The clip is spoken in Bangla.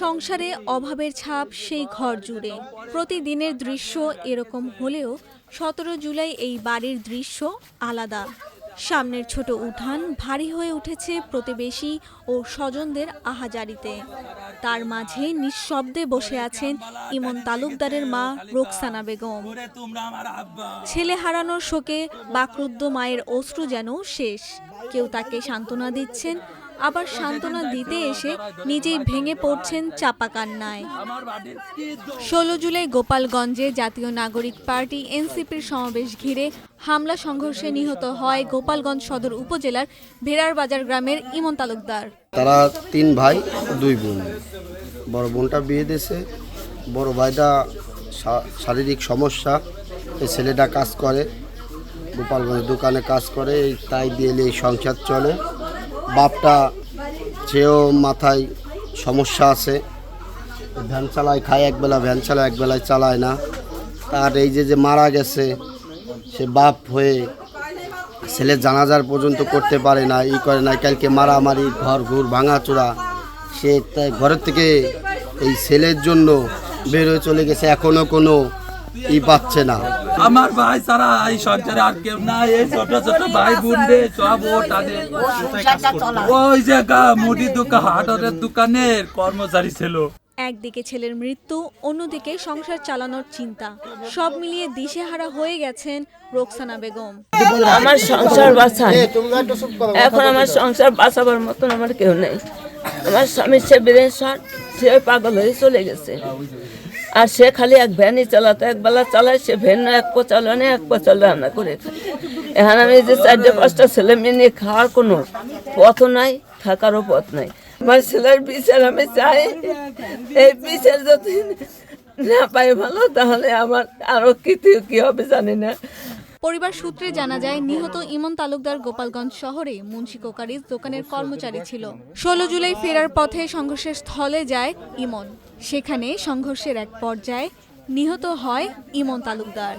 সংসারে অভাবের ছাপ সেই ঘর জুড়ে। প্রতিদিনের দৃশ্য এরকম হলেও সতেরো জুলাই এই বাড়ির দৃশ্য আলাদা। সামনের ছোট উঠান ভারী হয়ে উঠেছে প্রতিবেশী ও স্বজনদের আহাজারিতে। তার মাঝে নিঃশব্দে বসে আছেন ইমন তালুকদারের মা রোকসানা বেগম। ছেলে হারানোর শোকে বাকরুদ্ধ মায়ের অশ্রু যেন শেষ। কেউ তাকে সান্ত্বনা দিচ্ছেন আবার সান্ত্বনা দিতে এসে নিজেই ভেঙে পড়ছেন চাপা কান্নায় ষোলো জুলাই গোপালগঞ্জে জাতীয় নাগরিক পার্টি এনসিপির সমাবেশ ঘিরে হামলা সংঘর্ষে নিহত হয় গোপালগঞ্জ সদর উপজেলার ভেড়ার বাজার গ্রামের ইমন তালুকদার। তারা তিন ভাই, দুই বোন। বড় বোনটা বিয়ে দিয়েছে। বড় ভাইটা শারীরিক সমস্যা। এই ছেলেটা কাজ করে, গোপালগঞ্জ দোকানে কাজ করে তাই দিয়ে এই সংসার চলে। বাপটা সেও মাথায় সমস্যা আছে। ভ্যান চালায়, খায় একবেলা, ভ্যান চালায়, একবেলায় চালায় না। তার এই যে যে মারা গেছে, সে বাপ হয়ে ছেলে জানাজার পর্যন্ত করতে পারে না, ই করে না। কালকে মারামারি, ঘর ঘুর, ভাঙাচোরা, সে ঘরের থেকে এই ছেলের জন্য বের হয়ে চলে গেছে। এখনও কোনো ই পাচ্ছে না। আমার ভাই ছাড়া এই সংসারে আর কেউ নাই এই ছোট ছোট ভাই বোন সব ও তাদের। ওই যে গা- মুদি দোকান হাটের দোকানের কর্মচারী ছিল। একদিকে ছেলের মৃত্যু অন্যদিকে সংসার চালানোর চিন্তা। সব মিলিয়ে দিশেহারা হয়ে গেছেন রোকসানা বেগম। আমার সংসার বাঁচায় এখন আমার সংসার বাঁচাবার মতন আমার কেউ নেই। আমার স্বামী সে বীরেশ্বর সে পাগল হয়ে চলে গেছে। আর সে খালি এক ভ্যানই চালাতো একবেলা চালায়, সে ভ্যান এক পো চালানে এক পো রান্না করে এখন আমি যে চারটে, পাঁচটা ছেলে মেয়ে নিয়ে খাওয়ার কোনো পথও নাই, থাকারও পথ নাই। আমার ছেলের বিচার আমি চাই। এই বিচার যদি না পাই ভালো, তাহলে আমার আরও কি কি হবে জানি না। পরিবার সূত্রে জানা যায়, নিহত ইমন তালুকদার গোপালগঞ্জ শহরে মুন্সি কোকারিজ দোকানের কর্মচারী ছিল। ষোলো জুলাই ফেরার পথে সংঘর্ষের স্থলে যায় ইমন। সেখানে সংঘর্ষের এক পর্যায়ে নিহত হয় ইমন তালুকদার।